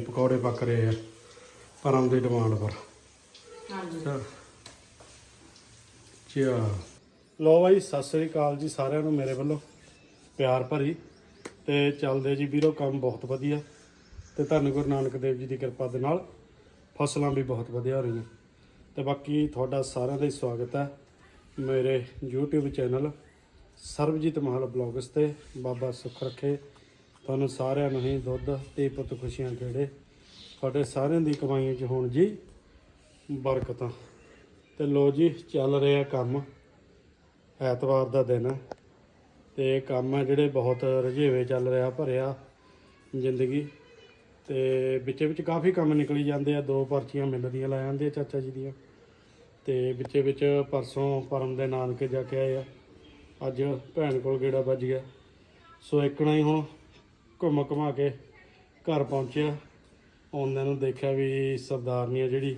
ਪਕੌੜੇ ਪੱਕ ਰਹੇ ਆ ਪਰਮ ਦੀ ਡਿਮਾਂਡ ਪਰ। ਹਾਂਜੀ। ਚਾ ਲੋ ਬਾਈ ਸਤਿ ਸ੍ਰੀ ਅਕਾਲ ਜੀ ਸਾਰਿਆਂ ਨੂੰ ਮੇਰੇ ਵੱਲੋਂ। ਪਿਆਰ ਭਰੀ ਤੇ ਚੱਲਦੇ ਜੀ ਵੀਰੋ ਕੰਮ ਬਹੁਤ ਵਧੀਆ ਤੇ ਧੰਨ ਗੁਰੂ ਨਾਨਕ ਦੇਵ ਜੀ ਦੀ ਕਿਰਪਾ ਦੇ ਨਾਲ ਫਸਲਾਂ ਵੀ ਬਹੁਤ ਵਧੀਆ ਹੋ ਰਹੀਆਂ। ਤੇ ਬਾਕੀ ਤੁਹਾਡਾ ਸਾਰਿਆਂ ਦਾ ਹੀ ਸਵਾਗਤ ਹੈ ਮੇਰੇ YouTube channel Sarabjit Mahal vlogs ਤੇ। ਬਾਬਾ ਸੁੱਖ ਰੱਖੇ। ਤੁਹਾਨੂੰ ਸਾਰਿਆਂ ਨੂੰ ਹੀ ਦੁੱਧ ਤੇ ਪੁੱਤ ਖੁਸ਼ੀਆਂ ਖੇੜੇ। ਤੁਹਾਡੇ ਸਾਰਿਆਂ ਦੀ ਕਮਾਈਆਂ 'ਚ ਹੋਣ ਜੀ ਬਰਕਤਾਂ। ਤੇ ਲੋ ਜੀ, ਚੱਲ ਰਿਹਾ ਕੰਮ ਐਤਵਾਰ ਦਾ ਦਿਨ। ਹੈ ਤੇ ਕੰਮ ਹੈ ਜਿਹੜੇ ਬਹੁਤ ਰਜੇਵੇਂ ਚੱਲ ਰਿਹਾ, ਭਰਿਆ ਜ਼ਿੰਦਗੀ। ਤੇ ਵਿੱਚੇ ਵਿੱਚ ਕਾਫੀ ਕੰਮ ਨਿਕਲੀ ਜਾਂਦੇ ਆ, ਦੋ ਪਰਚੀਆਂ ਮਿਲਦੀਆਂ ਲੈ ਜਾਂਦੇ ਆ ਚਾਚਾ ਜੀ ਦੀਆਂ। ਤੇ ਵਿੱਚੇ ਵਿੱਚ ਪਰਸੋਂ ਪਰਮ ਦੇ ਨਾਨਕੇ ਜਾ ਕੇ ਆਏ ਆ। ਅੱਜ ਭੈਣ ਕੋਲ ਗੇੜਾ ਵੱਜ ਗਿਆ। ਸੋ ਇੱਕਣਾ ਹੀ ਹੁਣ ਘੁੰਮ ਘੁਮਾ ਕੇ ਘਰ ਪਹੁੰਚਿਆ। ਆਉਂਦਿਆਂ ਨੂੰ ਦੇਖਿਆ ਵੀ ਸਰਦਾਰਨੀ ਆ ਜਿਹੜੀ,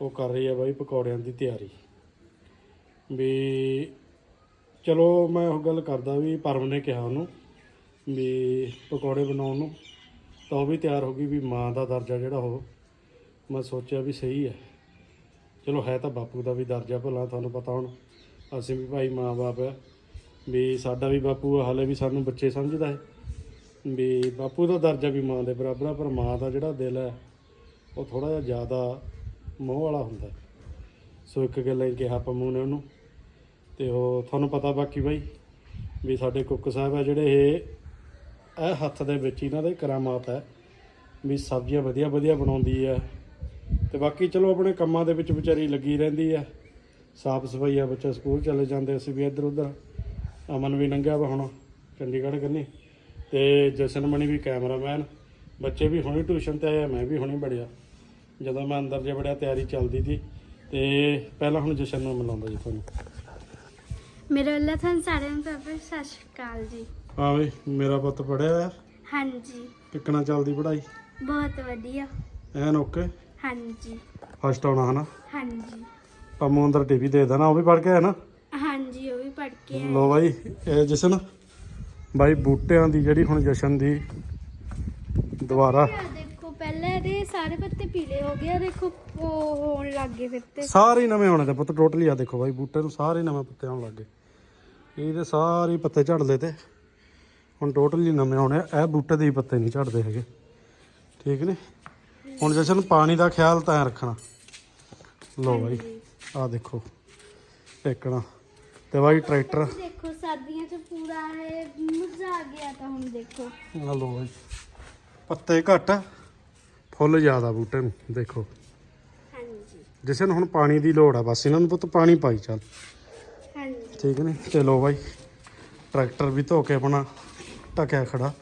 ਉਹ ਕਰ ਰਹੀ ਆ ਬਾਈ ਪਕੌੜਿਆਂ ਦੀ ਤਿਆਰੀ। ਵੀ ਚਲੋ ਮੈਂ ਉਹ ਗੱਲ ਕਰਦਾ ਵੀ ਪਰਮ ਨੇ ਕਿਹਾ ਉਹਨੂੰ ਵੀ ਪਕੌੜੇ ਬਣਾਉਣ ਨੂੰ, ਤਾਂ ਉਹ ਵੀ ਤਿਆਰ ਹੋ ਗਈ ਵੀ ਮਾਂ ਦਾ ਦਰਜਾ ਜਿਹੜਾ ਉਹ, ਮੈਂ ਸੋਚਿਆ ਵੀ ਸਹੀ ਹੈ। ਚਲੋ ਹੈ ਤਾਂ ਬਾਪੂ ਦਾ ਵੀ ਦਰਜਾ ਭਲਾ, ਤੁਹਾਨੂੰ ਪਤਾ ਹੁਣ ਅਸੀਂ ਵੀ ਭਾਈ ਮਾਂ-ਬਾਪ ਹੈ ਵੀ ਸਾਡਾ ਵੀ ਬਾਪੂ ਹਾਲੇ ਵੀ ਸਾਨੂੰ ਬੱਚੇ ਸਮਝਦਾ ਹੈ। ਵੀ ਬਾਪੂ ਦਾ ਦਰਜਾ ਵੀ ਮਾਂ ਦੇ ਬਰਾਬਰ ਆ, ਪਰ ਮਾਂ ਦਾ ਜਿਹੜਾ ਦਿਲ ਹੈ, ਉਹ ਥੋੜਾ ਜਿਹਾ ਜ਼ਿਆਦਾ ਮੋਹ ਵਾਲਾ ਹੁੰਦਾ ਸੋ ਇੱਕ ਗੱਲ ਇਹ ਕਿਹਾ ਪੰਮੂ ਨੇ ਉਹਨੂੰ, ਤੇ ਉਹ ਤੁਹਾਨੂੰ ਪਤਾ ਬਾਕੀ ਬਾਈ ਵੀ ਸਾਡੇ ਕੁੱਕ ਸਾਹਿਬ ਆ ਜਿਹੜੇ ਇਹ ਇਹ ਹੱਥ ਦੇ ਵਿੱਚ ਇਹਨਾਂ ਦੇ ਕਰਾਮਾਤ ਹੈ, ਵੀ ਸਬਜ਼ੀਆਂ ਵਧੀਆ ਵਧੀਆ ਬਣਾਉਂਦੀ ਹੈ। ਤੇ ਬਾਕੀ ਚਲੋ ਆਪਣੇ ਕੰਮਾਂ ਦੇ ਵਿੱਚ ਵਿਚਾਰੀ ਲੱਗੀ ਰਹਿੰਦੀ ਹੈ। ਸਾਫ਼ ਸਫ਼ਾਈ ਆ, ਬੱਚੇ ਸਕੂਲ ਚਲੇ ਜਾਂਦੇ ਅਸੀਂ ਵੀ ਇੱਧਰ ਉੱਧਰ ਅਮਨ ਵੀ ਲੰਘਿਆ ਵਾ ਹੁਣ, ਚੰਡੀਗੜ੍ਹ ਕੰਨੀ। ਤੇ ਜਸਨਮਣੀ ਵੀ ਕੈਮਰਾਮੈਨ ਬੱਚੇ ਵੀ ਹੁਣੇ ਟਿਊਸ਼ਨ ਤੇ ਆਏ ਮੈਂ ਵੀ ਹੁਣੇ ਵੜਿਆ ਜਦੋਂ ਮੈਂ ਅੰਦਰ ਜੇ ਵੜਿਆ ਤਿਆਰੀ ਚੱਲਦੀ ਸੀ। ਤੇ ਪਹਿਲਾਂ ਹੁਣ ਜਸ਼ਨ ਨੂੰ ਮਿਲਾਉਂਦਾ ਜੀ ਤੁਹਾਨੂੰ। ਮੇਰੇ ਵੱਲੋਂ ਤੁਹਾਨੂੰ ਸਾਰਿਆਂ ਨੂੰ ਪਿਆਰ ਸਤਿ ਸ਼੍ਰੀ ਅਕਾਲ ਜੀ। ਹਾਂ ਵੀ ਮੇਰਾ ਪੁੱਤ ਪੜਿਆ ਆ ਹਾਂਜੀ। ਕਿੱਕਣਾ ਚੱਲਦੀ ਪੜ੍ਹਾਈ? ਬਹੁਤ ਵਧੀਆ। ਐਨ ਓਕੇ? ਹਾਂਜੀ। ਫਸਟ ਆਉਣਾ ਹਨਾ? ਹਾਂਜੀ। ਪੰਮੂ ਅੰਦਰ ਟੀਵੀ ਦੇ ਦੇਣਾ ਉਹ ਵੀ ਪੜ ਕੇ ਆਇਆ ਨਾ? ਹਾਂਜੀ ਉਹ ਵੀ ਪੜ ਕੇ ਲੋ ਬਾਈ ਇਹ ਜਸ਼ਨ? ਬਾਈ ਬੂਟਿਆਂ ਦੀ ਜਿਹੜੀ ਹੁਣ ਜਸ਼ਨ ਦੀ ਦੁਬਾਰਾ। ਦੇਖੋ ਪਹਿਲਾਂ ਇਹਦੇ ਸਾਰੇ ਪੱਤੇ ਪੀਲੇ ਹੋ ਗਏ ਆ ਦੇਖੋ ਉਹ ਹੋਣ ਲੱਗ ਗਏ ਫਿਰ ਤੇ। ਸਾਰੇ ਨਵੇਂ ਹੋਣੇ ਤੇ ਪੁੱਤ ਟੋਟਲੀ ਆ ਦੇਖੋ ਬਾਈ ਬੂਟੇ ਨੂੰ ਸਾਰੇ ਨਵੇਂ ਪੱਤੇ ਆਉਣ ਲੱਗੇ ਇਹਦੇ ਸਾਰੇ ਪੱਤੇ ਝੜਦੇ ਤੇ। ਹੁਣ ਟੋਟਲੀ ਨਵੇਂ ਹੋਣੇ ਆ। ਇਹ ਬੂਟੇ ਦੇ ਹੀ ਪੱਤੇ ਨਹੀਂ ਝੜਦੇ ਹੈਗੇ। ਠੀਕ ਨੇ? ਹੁਣ ਜਸ਼ਨ ਪਾਣੀ ਦਾ ਖਿਆਲ ਤਾਂ ਰੱਖਣਾ। ਲੋ ਬਾਈ ਆ ਦੇਖੋ ਟੇਕਣਾ। ਤੇ ਬਾਈ ਟਰੈਕਟਰ। ਦੇਖੋ ਸਰਦੀਆਂ 'ਚ ਪੂਰਾ ਇਹ ਮੁਰਝਾ ਗਿਆ ਤਾਂ ਹੁਣ ਦੇਖੋ। ਆ ਲੋ ਬਾਈ ਪੱਤੇ ਘੱਟ ਫੁੱਲ ਜ਼ਿਆਦਾ ਬੂਟੇ ਨੂੰ ਦੇਖੋ। ਹਾਂਜੀ। ਜਿਸੇ ਨੂੰ ਹੁਣ ਪਾਣੀ ਦੀ ਲੋੜ ਆ ਬਸ ਇਹਨਾਂ ਨੂੰ ਪੁੱਤ ਪਾਣੀ ਪਾਈ ਚੱਲ। ਹਾਂਜੀ। ਠੀਕ ਨੇ? ਤੇ ਲੋ ਬਾਈ ਟਰੈਕਟਰ ਵੀ ਧੋ ਕੇ ਆਪਣਾ ਟਕਿਆ ਖੜਾ।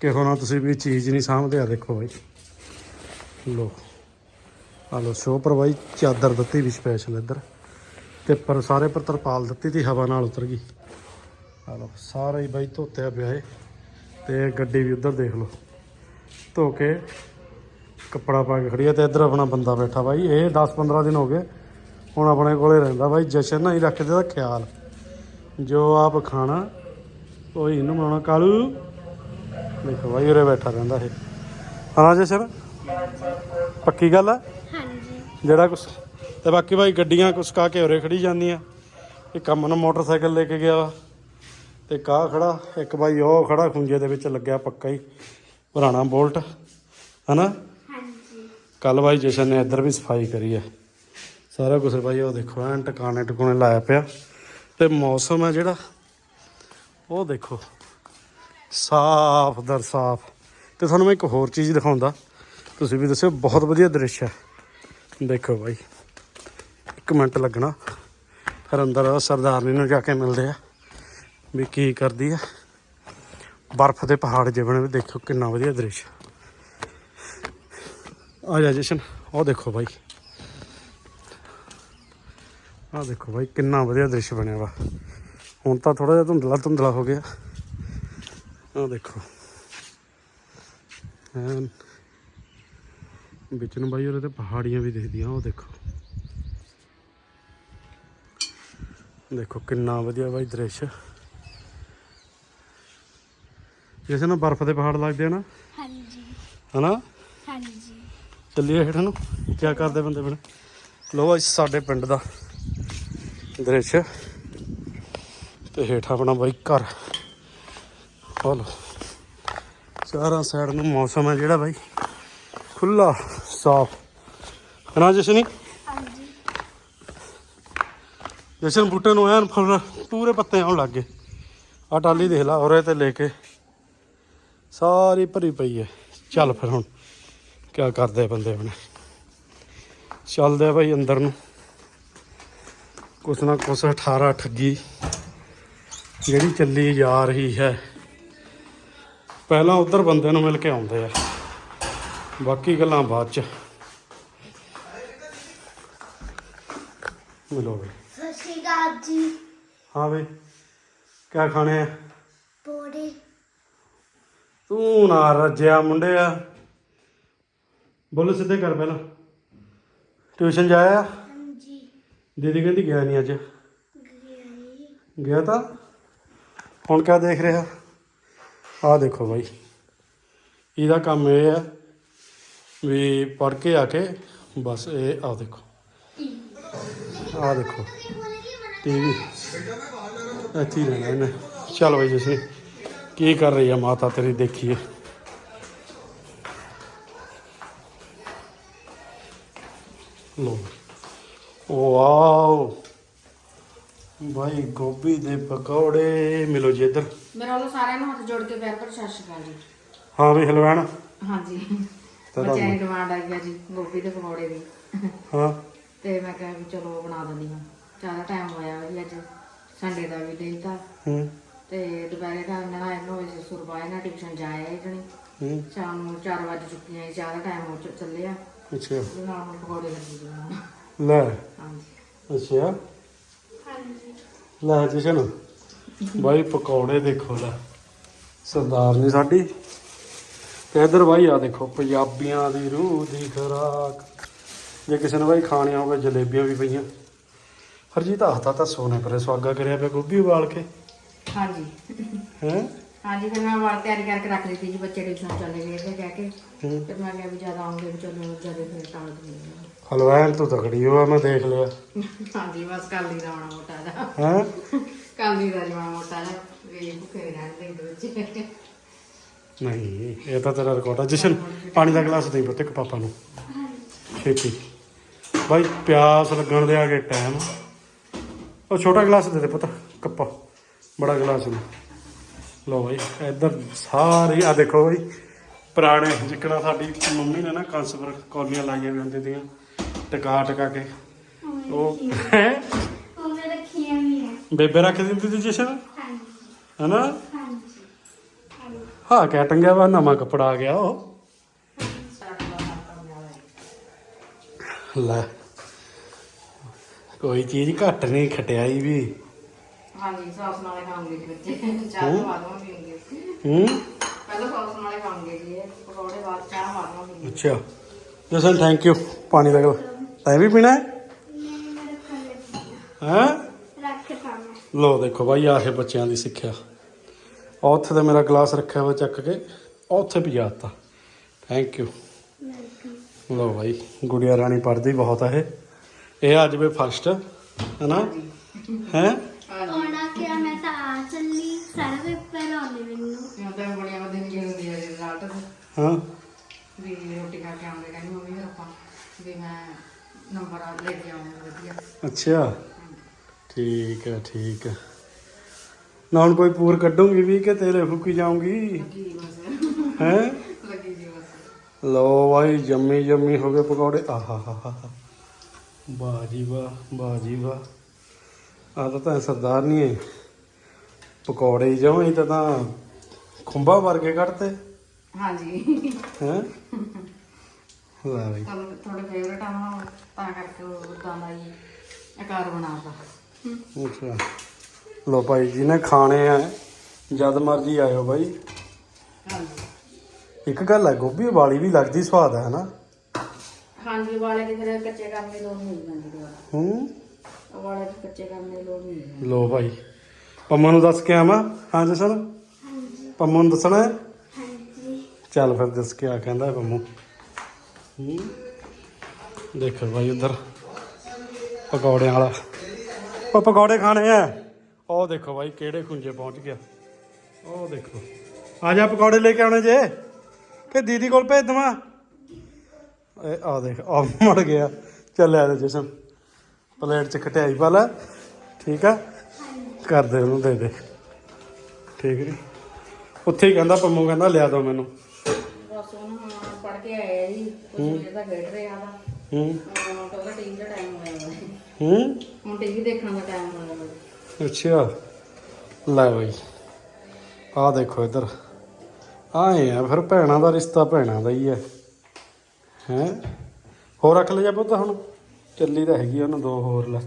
ਕਿ ਹੁਣ ਤੁਸੀਂ ਵੀ ਚੀਜ਼ ਨਹੀਂ ਸਾਂਭਦੇ ਆ ਦੇਖੋ ਬਾਈ। ਲੋ ਆ ਲੋ ਸ਼ੋ ਪਰ ਬਾਈ ਚਾਦਰ ਦਿੱਤੀ ਵੀ ਸਪੈਸ਼ਲ ਇੱਧਰ। ਤੇ ਪਰ ਸਾਰੇ ਪਰ ਤਰਪਾਲ ਦਿੱਤੀ ਤੀ ਹਵਾ ਨਾਲ ਉਤਰ ਗਈ। ਆ ਲੋ ਸਾਰਾ ਹੀ ਬਾਈ ਧੋਤਿਆ ਪਿਆ ਏ ਤੇ ਗੱਡੀ ਵੀ ਉੱਧਰ ਦੇਖ ਲਓ। ਧੋ ਕੇ ਕੱਪੜਾ ਪਾ ਕੇ ਖੜੀ ਆ ਤੇ ਇੱਧਰ ਆਪਣਾ ਬੰਦਾ ਬੈਠਾ ਬਾਈ। ਇਹ 10-15 ਦਿਨ ਹੋ ਗਏ ਹੁਣ ਆਪਣੇ ਕੋਲੇ ਰਹਿੰਦਾ ਬਾਈ। ਜਸ਼ਨ ਨਹੀਂ ਰੱਖਦੇ ਦਾ ਖਿਆਲ। ਜੋ ਆਪ ਖਾਣਾ ਉਹੀ ਇਹਨੂੰ ਬਣਾਉਣਾ। ਕਾਲੂ ਦੇਖੋ ਬਾਈ ਉਰੇ ਬੈਠਾ ਰਹਿੰਦਾ ਇਹ। ਹਾਂ ਜਸ਼ਨ? ਪੱਕੀ ਗੱਲ ਆ? ਹਾਂਜੀ। ਜਿਹੜਾ ਕੁਛ ਤੇ ਬਾਕੀ ਬਾਈ ਗੱਡੀਆਂ ਕੁਛ ਕਾ ਕੇ ਉਰੇ ਖੜੀ ਜਾਂਦੀਆਂ। ਇਹ ਕੰਮ ਨੂੰ ਮੋਟਰਸਾਈਕਲ ਲੈ ਕੇ ਗਿਆ ਵਾ। ਤੇ ਕਾ ਖੜਾ ਇੱਕ ਬਾਈ ਉਹ ਖੜਾ ਖੁੰਝੇ ਦੇ ਵਿੱਚ ਲੱਗਿਆ ਪੱਕਾ ਹੀ ਪੁਰਾਣਾ ਬੋਲਟ ਹਨਾ? ਹਾਂਜੀ। ਕੱਲ ਬਾਈ ਜਸ਼ਨ ਨੇ ਇੱਧਰ ਵੀ ਸਫ਼ਾਈ ਕਰੀ ਹੈ ਸਾਰਾ ਕੁਝ ਬਾਈ ਉਹ ਦੇਖੋ ਐਨ ਟਿਕਾਣੇ ਟਿਕਾਣੇ ਲਾਇਆ ਪਿਆ। ਤੇ ਮੌਸਮ ਹੈ ਜਿਹੜਾ ਉਹ ਦੇਖੋ ਸਾਫ਼ ਦਰ ਸਾਫ਼। ਤੇ ਤੁਹਾਨੂੰ ਮੈਂ ਇੱਕ ਹੋਰ ਚੀਜ਼ ਦਿਖਾਉਂਦਾ ਤੁਸੀਂ ਵੀ ਦੱਸਿਓ ਬਹੁਤ ਵਧੀਆ ਦ੍ਰਿਸ਼ ਹੈ ਦੇਖੋ ਬਾਈ ਇੱਕ ਮਿੰਟ ਲੱਗਣਾ ਫਿਰ ਅੰਦਰ ਸਰਦਾਰਨੀ ਨੂੰ ਜਾ ਕੇ ਮਿਲਦੇ ਆ। ਵੀ ਕੀ ਕਰਦੀ ਆ? ਬਰਫ਼ ਦੇ ਪਹਾੜ ਜਿਹੇ ਬਣੇ ਵੀ ਦੇਖੋ ਕਿੰਨਾ ਵਧੀਆ ਦ੍ਰਿਸ਼। ਆ ਜਾ ਜਸ਼ਨ, ਉਹ ਦੇਖੋ ਬਾਈ। ਆ ਦੇਖੋ ਬਾਈ, ਕਿੰਨਾ ਵਧੀਆ ਦ੍ਰਿਸ਼ ਬਣਿਆ ਵਾ। ਹੁਣ ਤਾਂ ਥੋੜਾ ਜਿਹਾ ਧੁੰਦਲਾ ਧੁੰਦਲਾ ਹੋ ਗਿਆ। ਆ ਦੇਖੋ। ਐਨ। ਵਿੱਚ ਨੂੰ ਬਾਈ ਉਹਦੇ ਤੇ ਪਹਾੜੀਆਂ ਵੀ ਦਿਖਦੀਆਂ, ਉਹ ਦੇਖੋ। ਦੇਖੋ ਕਿੰਨਾ ਵਧੀਆ ਬਾਈ ਦ੍ਰਿਸ਼। ਜਿਸ ਨਾਲ ਬਰਫ਼ ਦੇ ਪਹਾੜ ਲੱਗਦੇ ਆ ਨਾ? ਹਾਂਜੀ। ਹਨਾ? ਹਾਂਜੀ। ਚੱਲੀਏ ਹੇਠ ਨੂੰ। ਕੀ ਕਰਦੇ ਬੰਦੇ ਬਣੇ ਲੋ ਅੱਜ ਸਾਡੇ ਪਿੰਡ ਦਾ ਦ੍ਰਿਸ਼। ਤੇ ਹੇਠ ਆਪਣਾ ਬਾਈ ਘਰ। ਹਲੋ। ਚਾਰਾਂ ਸਾਈਡ ਨੂੰ ਮੌਸਮ ਹੈ ਜਿਹੜਾ ਬਾਈ। ਖੁੱਲਾ ਸਾਫ਼। ਹਨਾ ਜਸ਼ਨੀ? ਹਾਂਜੀ। ਜਸ਼ਨ ਬੂਟੇ ਨੂੰ ਐਨ ਫੁੱਲ ਪੂਰੇ ਪੱਤੇ ਆਉਣ ਲੱਗ ਗਏ। ਆ ਟਾਲੀ ਦੇਖ ਲਾ ਉਰੇ ਤੇ ਲੈ ਕੇ। ਸਾਰੀ ਭਰੀ ਪਈ ਹੈ। ਚੱਲ ਫਿਰ ਹੁਣ ਕੀ ਕਰਦੇ ਬੰਦੇ ਬਣੇ ਚੱਲਦੇ ਭਾਈ ਅੰਦਰ ਨੂੰ। ਕੁਛ ਨਾ ਕੁਛ 18 ਠੱਗੀ ਜਿਹੜੀ ਚੱਲੀ ਜਾ ਰਹੀ ਹੈ। ਪਹਿਲਾਂ ਉਧਰ ਬੰਦੇ ਨੂੰ ਮਿਲ ਕੇ ਆਉਂਦੇ ਆ। ਬਾਕੀ ਗੱਲਾਂ ਬਾਅਦ ਚ। ਮਿਲੋ ਬਈ। ਸਤਿ ਸ਼੍ਰੀ ਅਕਾਲ ਜੀ। ਹਾਂ ਬਈ ਕਿਆ ਖਾਣੇ ਆ? ਪੋੜੇ ਤੂੰ ਨਾ ਰੱਜਿਆ ਮੁੰਡਿਆ। ਬੋਲ ਸਿੱਧੇ ਕਰ ਪਹਿਲਾਂ। ਟਿਊਸ਼ਨ ਜਾਇਆ? ਹਾਂਜੀ। ਦੀਦੀ ਕਹਿੰਦੀ ਗਿਆ ਨਹੀਂ ਅੱਜ। ਗਈ ਗਿਆ ਤਾਂ। ਹੁਣ ਕਿਆ ਦੇਖ ਰਿਹਾ? ਆਹ ਦੇਖੋ ਬਾਈ। ਇਹਦਾ ਕੰਮ ਇਹ ਹੈ ਵੀ ਪੜ ਕੇ ਆ ਕੇ ਬਸ ਇਹ ਆਹ ਦੇਖੋ। ਆਹ ਦੇਖੋ। ਟੀਵੀ। ਇੱਥੇ ਰਹਿਣਾ ਇਹਨੇ। ਚੱਲ ਬਾਈ ਜਸਨੀ ਕੀ ਕਰ ਰਹੀ ਆ ਮਾਤਾ ਤੇਰੀ ਦੇਖੀਏ। ਲੋ ਵਾਓ। ਭਾਈ ਗੋਭੀ ਦੇ ਪਕੌੜੇ। ਮਿਲੋ ਜੀ ਇੱਧਰ। ਮੇਰੇ ਵੱਲੋਂ ਸਾਰਿਆਂ ਨੂੰ ਹੱਥ ਜੋੜ ਕੇ ਪਿਆਰ ਭਰੀ ਸਤਿ ਸ਼੍ਰੀ ਅਕਾਲ ਜੀ। ਹਾਂ ਵੀ ਹਲਵਾਨ ਹਾਂਜੀ। ਤਾਂ ਬੱਚਿਆਂ ਦੀ ਡਿਮਾਂਡ ਆਈ ਆ ਜੀ ਗੋਭੀ ਦੇ ਪਕੌੜੇ ਦੀ। ਹਾਂ। ਤੇ ਮੈਂ ਕਿਹਾ ਵੀ ਚਲੋ ਬਣਾ ਦਿੰਦੀ ਹਾਂ। ਜ਼ਿਆਦਾ ਟਾਈਮ ਹੋਇਆ ਵੀ ਅੱਜ ਸੰਡੇ ਦਾ ਵੀ ਦਿਨ ਤਾਂ। ਹੂੰ। ਤੇ ਦੁਪਹਿਰੇ ਦਾ ਨਾ ਇਹਨੂੰ ਵਜੇ ਸੁਰਬਾਏ ਨਾ ਟਿਊਸ਼ਨ ਜਾਇਆ ਜਣੀ। ਹੂੰ। ਸ਼ਾਮ ਨੂੰ 4 ਵਜੇ ਚੁੱਕੀਆਂ ਜੀ ਜ਼ਿਆਦਾ ਟਾਈਮ ਹੋ ਚ- ਚੱਲਿਆ ਅੱਛਾ। ਉਹਦੇ ਨਾਲ ਹੁਣ ਪਕੌੜੇ ਲੱਗੀ ਜੀ ਬਣਾਉਣ। ਲੈ। ਹਾਂਜੀ। ਅੱਛਾ। ਹਾਂਜੀ। ਲੈ ਜਸ਼ਨ ਭਾਈ ਪਕੌੜੇ ਦੇਖੋ ਲੈ। ਸਰਦਾਰਨੀ ਸਾਡੀ। ਤੇ ਇੱਧਰ ਭਾਈ ਆ ਦੇਖੋ ਪੰਜਾਬੀਆਂ ਦੀ ਰੂਹ ਦੀ ਖੁਰਾਕ। ਜੇ ਕਿਸੇ ਨੇ ਭਾਈ ਖਾਣੀਆਂ ਹੋਵੇ ਜਲੇਬੀਆਂ ਵੀ ਪਈਆਂ। ਹਰਜੀਤ ਹੱਥਾ ਤਾਂ ਸੋਨੇ ਪਰੇ ਸਵਾਗਾ ਕਰਿਆ ਪਿਆ ਗੋਭੀ ਉਬਾਲ ਕੇ। ਹਾਂਜੀ। ਹੈ? ਹਾਂਜੀ ਫਿਰ ਮੈਂ ਵਾਲ ਤਿਆਰੀ ਕਰਕੇ ਰੱਖ ਲਈ ਸੀ ਜੀ ਬੱਚੇ ਟਿਊਸ਼ਨ ਚਲੇ ਗਏ ਤੇ ਕਹਿ ਕੇ। ਹੂੰ। ਫਿਰ ਮੈਂ ਕਿਹਾ ਵੀ ਜ਼ਿਆਦਾ ਆਉਂਗੇ ਵੀ ਚਲੋ ਜਦੇ ਫਿਰ ਟਾਲ ਦਿੰਦੇ ਹਲਵਾਨ ਤੂੰ ਤਕੜੀ ਹੋਆ ਮੈਂ ਦੇਖ ਲਿਆ। ਹਾਂਜੀ ਬਸ ਕੱਲ ਹੀ ਦਾ ਮਾੜਾ ਮੋਟਾ ਦਾ ਹੈ? ਕੱਲ ਹੀ ਦਾ ਮਾੜਾ ਮੋਟਾ ਦਾ ਵੀ ਭੁੱਖੇ ਰਹਿਣ ਦੇ ਵਿੱਚ। ਨਹੀਂ ਇਹ ਤਾਂ ਤੇਰਾ ਰਿਕਾਰਡ ਆ। ਜਸ਼ਨ ਪਾਣੀ ਦਾ ਗਲਾਸ ਦੇ ਪਾਪਾ ਨੂੰ। ਛੇਤੀ। ਪਿਆਸ ਲੱਗਣ ਦੇ ਆ ਗਏ ਟਾਈਮ ਉਹ ਛੋਟਾ ਗਲਾਸ ਦੇ ਦੇ ਪੁੱਤ ਕੱਪਾ। ਬੜਾ ਗਲਾਸ ਨੂੰ ਲਓ ਭਾਈ ਇੱਧਰ ਸਾਰੀ ਆ ਦੇਖੋ ਭਾਈ ਪੁਰਾਣੇ ਜਿੱਕਣਾ ਸਾਡੀ ਮੰਮੀ ਨੇ ਨਾ ਕਾਂਸਪਰ ਕੌਲੀਆਂ ਲਾਈਆਂ ਵੀ ਹੁੰਦੀਆਂ ਦੀਆਂ ਟਕਾ ਟਕਾ ਕੇ। ਉਹ ਹੈਂ? ਉਹਨੇ ਰੱਖੀਆਂ ਵੀ ਹੈ ਬੇਬੇ ਰੱਖ ਦਿੰਦੀ ਸੀ ਜਸ਼ਨ? ਹਾਂਜੀ। ਹਨਾ? ਹਾਂਜੀ। ਹਾਂਜੀ ਹਾਂ ਕਹਿ ਟੰਗਿਆ ਵਾ ਨਵਾਂ ਕੱਪੜਾ ਆ ਗਿਆ ਉਹ। ਲੈ ਕੋਈ ਚੀਜ਼ ਘੱਟ ਨਹੀਂ ਖਟਿਆਈ ਵੀ। ਹਾਂਜੀ ਸੌਸ ਨਾਲੇ ਖਾਣਗੇ ਜੀ ਬੱਚੇ। ਚਾਹ ਤੋਂ ਬਾਅਦ ਮੈਂ ਪੀਉਂਗੇ ਹੂੰ? ਪਹਿਲਾਂ ਸੌਸ ਨਾਲੇ ਖਾਣਗੇ ਜੀ ਇਹ। ਪਕੌੜੇ ਬਾਅਦ ਚਾਹ ਬਾਅਦ ਮੈਂ ਪੀਉਂਗੇ ਅੱਛਾ। ਜਸਨ ਥੈਂਕ ਯੂ ਪਾਣੀ ਦਾ ਗਲ ਤੈਂ ਵੀ ਪੀਣਾ ਹੈ? ਹੈਂ? ਲੋ ਦੇਖੋ ਬਾਈ ਆਹ ਹੈ ਬੱਚਿਆਂ ਦੀ ਸਿੱਖਿਆ। ਆਹ ਉੱਥੇ ਤੇ ਮੇਰਾ ਗਲਾਸ ਰੱਖਿਆ ਵਾ ਚੱਕ ਕੇ। ਆਹ ਉੱਥੇ ਪਿਜਾਤਾ ਥੈਂਕ ਯੂ ਲੋ ਬਾਈ ਗੁੜੀਆ ਰਾਣੀ ਪੜ੍ਹਦੀ ਬਹੁਤ ਆ ਇਹ। ਇਹ ਅੱਜ ਵੀ ਫਸਟ ਹੈ ਹਾਂਜੀ। ਕਿ ਮੈਂ ਤਾਂ ਆ ਚੱਲੀ ਸਾਰਾ ਪੇਪਰ ਆਉਣੇ ਮੈਨੂੰ। ਮੈਂ ਤਾਂ ਬੜੀਆਂ ਵਧੀਆ ਨਹੀਂ ਹੁੰਦੀ ਹੈ ਰਿਜ਼ਲਟ ਹਾਂ। ਵੀ ਰੋਟੀ ਖਾ ਕੇ ਆਉਂਦੇ ਕਹਿੰਦੀ ਮੰਮੀ ਫਿਰ ਆਪਾਂ ਵੀ ਮੈਂ ਨੰਬਰ ਆ ਲੈ ਕੇ ਆਉਂਗਾ ਵਧੀਆ। ਅੱਛਾ। ਠੀਕ ਹੈ ਠੀਕ ਹੈ ਨਾ ਹੁਣ ਕੋਈ ਪੂਰ ਕੱਢੂਗੀ ਵੀ ਕਿ ਤੇਰੇ ਫੁੱਕੀ ਜਾਊਂਗੀ? ਬਸ। ਹੈ? ਲੱਗੀ ਜੀ ਬਸ। ਲੋ ਭਾਈ ਜੰਮੀ ਜੰਮੀ ਹੋ ਗਏ ਪਕੌੜੇ। ਆਹਾ ਹਾ ਹਾ ਹਾ ਵਾਹ ਜੀ ਵਾਹ ਵਾਹ ਜੀ ਵਾਹ। ਆ ਤਾਂ ਤਾਂ ਸਰਦਾਰ ਨਹੀਂ ਹੈ ਪਕੌੜੇ ਹੀ ਜਮਾਂ ਹੀ ਤਾਂ ਤਾਂ ਖੁੰਬਾ ਵਰਗੇ ਕੱਢਤੇ। ਹਾਂਜੀ। ਹੈ? ਲੈ ਬਈ। ਤੁਹਾਨੂੰ ਤੁਹਾਡੇ ਫੇਵਰਟ ਆ ਨਾ ਤਾਂ ਕਰਕੇ ਉਦਾਂ ਦਾ ਹੀ ਆਕਾਰ ਬਣਾਤਾ। ਅੱਛਾ। ਲੋ ਭਾਈ ਜਿਹਨੇ ਖਾਣੇ ਆ। ਜਦ ਮਰਜ਼ੀ ਆਇਓ ਹਾਂਜੀ। ਇੱਕ ਗੱਲ ਹੈ ਗੋਭੀ ਵਾਲੀ ਵੀ ਲੱਗਦੀ ਸਵਾਦ ਹੈ ਨਾ? ਹਾਂਜੀ ਵਾਲੇ ਦੀ ਫਿਰ ਕੱਚੇ ਕਰਨ ਦੀ ਲੋੜ ਨਹੀਂ ਪੈਂਦੀ ਹੂੰ? ਵਾਲੇ ਦੇ ਕੱਚੇ ਕਰਨ ਦੀ ਲੋੜ ਨਹੀਂ ਲੋ ਭਾਈ। ਪੰਮਾ ਨੂੰ ਦੱਸ ਕੇ ਆਵਾਂ? ਹਾਂ ਜਸਨ ਹਾਂਜੀ। ਪੰਮਾ ਨੂੰ ਦੱਸਣਾ ਹੈ? ਹਾਂਜੀ। ਚੱਲ ਫਿਰ ਦੱਸ ਕੇ ਆ ਕਹਿੰਦਾ ਪੰਮੂ। ਹੂੰ। ਦੇਖੋ ਭਾਈ ਉਧਰ ਪਕੌੜਿਆਂ ਵਾਲਾ। ਉਹ ਪਕੌੜੇ ਖਾਣੇ ਆ। ਉਹ ਦੇਖੋ ਭਾਈ ਕਿਹੜੇ ਖੁੰਝੇ ਪਹੁੰਚ ਗਿਆ। ਉਹ ਦੇਖੋ। ਆ ਜਾ ਪਕੌੜੇ ਲੈ ਕੇ ਆਉਣੇ ਜੇ। ਕਿ ਦੀਦੀ ਕੋਲ ਭੇਜ ਦਵਾਂ? ਇਹ ਆ ਦੇਖ ਆ ਮੜ ਗਿਆ। ਚੱਲਿਆ ਤੇ ਜਸ਼ਨ। ਪਲੇਟ ਚ ਖਟਿਆਈ ਪਾ ਲੈ। ਠੀਕ ਆ? ਕਰ ਦੇ ਉਹਨੂੰ ਦੇ ਦੇ। ਠੀਕ ਨੀ? ਉੱਥੇ ਹੀ ਕਹਿੰਦਾ ਪੰਮੂ ਕਹਿੰਦਾ ਲਿਆ ਦੋ ਮੈਨੂੰ। ਬਸ ਉਹਨੂੰ ਪੜ ਕੇ ਆਇਆ ਜੀ। ਕੁਝ ਸਵੇਰ ਦਾ ਖੇਡ ਰਿਹਾ ਦਾ ਹੂੰ। ਹੁਣ ਤਾਂ ਉਹਦਾ ਟੀਵੀ ਦਾ ਟਾਈਮ ਹੋਇਆ ਵਾ। ਹੂੰ। ਹੁਣ ਟੀਵੀ ਦੇਖਣ ਦਾ ਟਾਈਮ ਹੋਇਆ ਵਾ। ਅੱਛਾ। ਲੈ ਬਈ। ਆ ਦੇਖੋ ਇੱਧਰ। ਆਏ ਆ ਫਿਰ ਭੈਣਾਂ ਦਾ ਰਿਸ਼ਤਾ ਭੈਣਾਂ ਦਾ ਹੀ ਹੈ ਹੈ? ਹੋਰ ਰੱਖ ਲੈ ਜਾ ਪੁੱਤ ਹੁਣ। ਚੱਲੀ ਤਾਂ ਹੈਗੀ ਆ ਉਹਨੂੰ ਦੋ ਹੋਰ ਲੈ।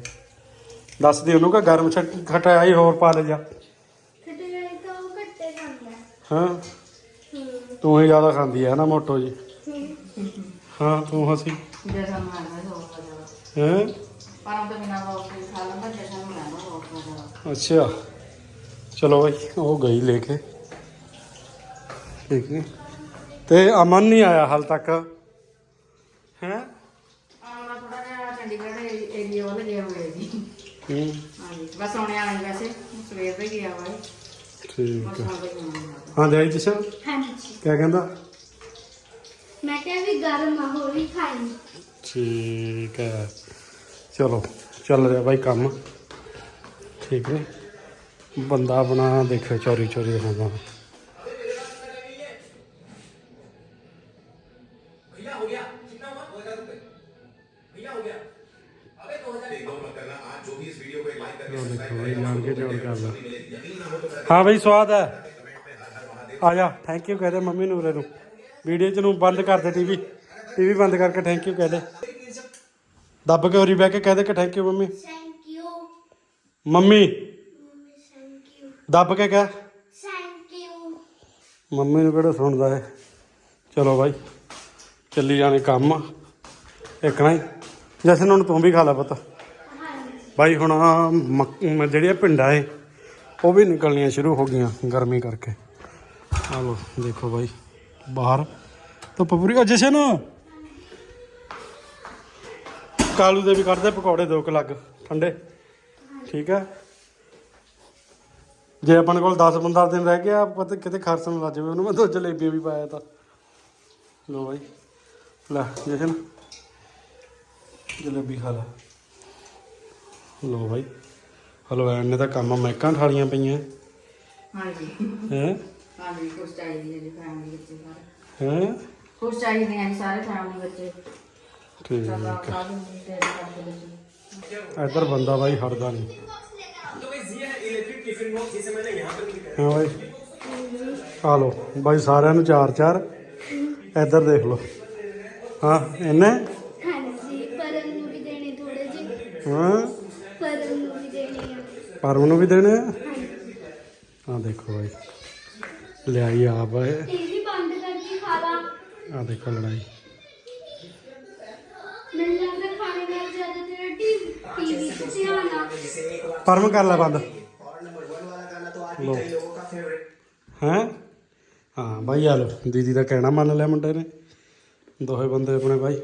ਦੱਸ ਦੇ ਉਹਨੂੰ ਕਿ ਗਰਮ ਛੱਟ ਖਟਾਈ ਹੋਰ ਪਾ ਲੈ ਜਾ। ਤਾਂ ਉਹ ਘੱਟੇ ਖਾਂਦਾ। ਹੈ। ਹਾਂ। ਹੂੰ ਤੂੰ ਹੀ ਜ਼ਿਆਦਾ ਖਾਂਦੀ ਹੈ ਨਾ ਮੋਟੋ ਜੀ? ਹੂੰ। ਹਾਂ ਤੂੰ ਹਸੀ। ਹੈ? ਅੱਛਾ। ਚਲੋ ਭਾਈ ਉਹ ਗਈ ਲੈ ਕੇ। ਠੀਕ ਹੈ। ਤੇ ਅਮਨ ਨਹੀਂ ਆਇਆ ਹਾਲ ਤੱਕ? ਹੈ? ਆਉਣਾ ਥੋੜਾ ਜਿਹਾ ਚੰਡੀਗੜ੍ਹ ਏਰੀਆ ਵੱਲ ਗਿਆ ਹੋਇਆ। ਜੀ ਹੂੰ ਹਾਂਜੀ ਬਸ ਆਉਣੇ ਵਾਲਾ ਹੀ ਵੈਸੇ ਸਵੇਰ ਦੇ ਗਿਆ ਵਾ ਠੀਕ ਬਸ ਹੈ ਆਉਣਾ ਹਾਂ ਜਾਈ ਜਸ਼ਨ ਹਾਂਜੀ ਕਿਆ ਕਹਿੰਦਾ? ਮੈਂ ਕਿਹਾ ਵੀ ਗਰਮ ਆ ਹੋਰ ਹੀ ਖਾਈ। ਠੀਕ ਹੈ ਚਲੋ ਚੱਲ ਰਿਹਾ ਭਾਈ ਕੰਮ। ਠੀਕ ਨੇ ਬੰਦਾ ਆਪਣਾ ਦੇਖੋ ਚੋਰੀ ਚੋਰੀ ਹੁੰਦਾ ਹਾਂ ਭਾਈ ਸਵਾਦ ਹੈ। ਆ ਜਾ ਥੈਂਕ ਯੂ ਕਹਦੇ ਮੰਮੀ ਨੂਰੇ ਨੂੰ। ਵੀਡੀਓ ਚ ਨੂੰ ਬੰਦ ਕਰ ਦੇ ਟੀਵੀ। ਟੀਵੀ ਬੰਦ ਕਰਕੇ ਥੈਂਕ ਯੂ ਕਹਦੇ ਦੱਬ ਕੇ ਹੋਰੀ ਬਹਿ ਕੇ ਕਹਦੇ ਕਿ thank you mummy. Thank you mummy. Thank you ਦੱਬ ਕੇ ਕਹਿ। ਥੈਂਕ ਯੂ ਮੰਮੀ ਨੂੰ ਕਿਹੜਾ ਸੁਣਦਾ ਹੈ ਚਲੋ ਭਾਈ ਚੱਲੀ ਜਾਣੇ ਕੰਮ। ਇੱਕ ਨਾ ਹੀ। ਜਸ਼ਨ ਹੁਣ ਤੂੰ ਵੀ ਖਾ ਲੈ ਪੁੱਤ। ਭਾਈ ਹੁਣ ਆਹ ਮੱਕ- ਮ- ਜਿਹੜੀਆਂ ਪਿੰਡਾਂ ਏ ਉਹ ਵੀ ਨਿਕਲਣੀਆਂ ਸ਼ੁਰੂ ਹੋ ਗਈਆਂ ਗਰਮੀ ਕਰਕੇ। ਆ ਲੋ ਦੇਖੋ ਬਾਈ, ਬਾਹਰ। ਧੁੱਪ ਪੂਰੀ ਉਹ ਜਸ਼ਨ ਕਾਲੂ ਦੇ ਵੀ ਕੱਢਦੇ, ਪਕੌੜੇ ਦੋ ਕੁ ਲੱਗ ਠੰਡੇ। ਠੀਕ ਹੈ? ਜੇ ਆਪਣੇ ਕੋਲ 10 15 ਦਿਨ ਰਹਿ ਗਿਆ, ਪਤਾ ਕਿਤੇ ਖਰਚਣ ਲੱਗ ਜਾਵੇ, ਉਹਨੂੰ ਮੈਂ ਦੋ ਜਲੇਬੀਆਂ ਵੀ ਪਾਇਆ ਤਾਂ। ਲੋ ਬਾਈ, ਲੈ ਜਸ਼ਨ ਜਲੇਬੀ ਖਾ ਲੈ। ਲੋ ਬਾਈ। ਹਲਵਾਈਆਂ ਨੇ ਤਾਂ ਕੰਮ ਮੈਕਾਂ ਠਾਲੀਆਂ ਪਈਆਂ ਹਾਂਜੀ ਹੈ ਹਾਂਜੀ ਕੁਛ ਚਾਹੀਦੀ ਹੈ ਜੀ ਫੈਮਿਲੀ ਬੱਚੇ ਸਾਰੇ ਹੈ ਕੁਛ ਚਾਹੀਦੇ ਆ ਜੀ ਸਾਰੇ ਫੈਮਿਲੀ ਬੱਚੇ ਠੀਕ ਸਾਡਾ ਹੈ ਸਾਧਨ ਦੇ ਕਰਦੇ ਬੱਚੇ ਇੱਧਰ ਬੰਦਾ ਭਾਈ ਹਟਦਾ ਨਹੀਂ तो गाइस ये है इलेक्ट्रिक टिफिन बॉक्स जिसे मैंने यहाँ पर भी दिखाया ਹਾਂ ਭਾਈ ਆ ਲੋ ਭਾਈ ਸਾਰਿਆਂ ਨੂੰ ਚਾਰ ਚਾਰ ਇੱਧਰ ਦੇਖ ਲਓ ਹਾਂ ਇਹਨੇ ਹਾਂਜੀ ਪਰਮ ਨੂੰ ਵੀ ਦੇਣੇ ਥੋੜੇ ਜਿਹੇ ਹਾਂ ਪਰਮ ਨੂੰ ਵੀ ਦੇਣੇ ਆ। ਪਰਮ ਆ? ਦੇਖੋ ਭਾਈ ਲਿਆਈ ਆਪ ਇਹ। ਵੀ ਬੰਦ ਕਰਕੇ ਖਾ ਲਾ। ਆ ਦੇਖੋ ਲੜਾਈ। ਪਰਮ ਕਰ ਲੈ ਬੰਦ। ਲੋ ਹੈ? ਹਾਂ ਭਾਈ ਆ ਲੋ ਦੀਦੀ ਦਾ ਕਹਿਣਾ ਮੰਨ ਲਿਆ ਮੁੰਡੇ ਨੇ। ਦੋਹੇ ਬੰਦੇ ਆਪਣੇ ਬਾਈ।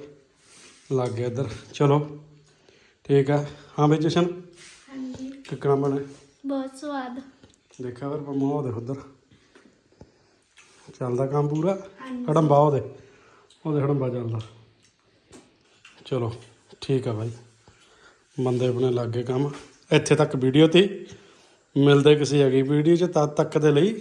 ਲੱਗ ਗਏ ਇੱਧਰ। ਚਲੋ। ਠੀਕ ਆ। ਹਾਂ ਬਈ ਜਸ਼ਨ ਹਾਂਜੀ। ਕਿੱਕਣਾ ਬਣੇ? ਬਹੁਤ ਸਵਾਦ। ਦੇਖਿਆ ਫਿਰ ਪੰਮਾ ਉਹਦੇ ਉਧਰ। ਚੱਲਦਾ ਕੰਮ ਪੂਰਾ? ਹਾਂਜੀ। ਹੜੰਬਾ ਉਹਦੇ। ਉਹਦੇ ਹੜੰਬਾ ਚੱਲਦਾ। ਚਲੋ ਠੀਕ ਆ ਭਾਈ ਬੰਦੇ ਆਪਣੇ ਲੱਗ ਕੰਮ। ਇੱਥੇ ਤੱਕ ਵੀਡੀਓ ਤੀ। ਮਿਲਦੇ ਕਿਸੇ ਅਗਲੀ ਵੀਡੀਓ 'ਚ ਤਦ ਤੱਕ ਦੇ ਲਈ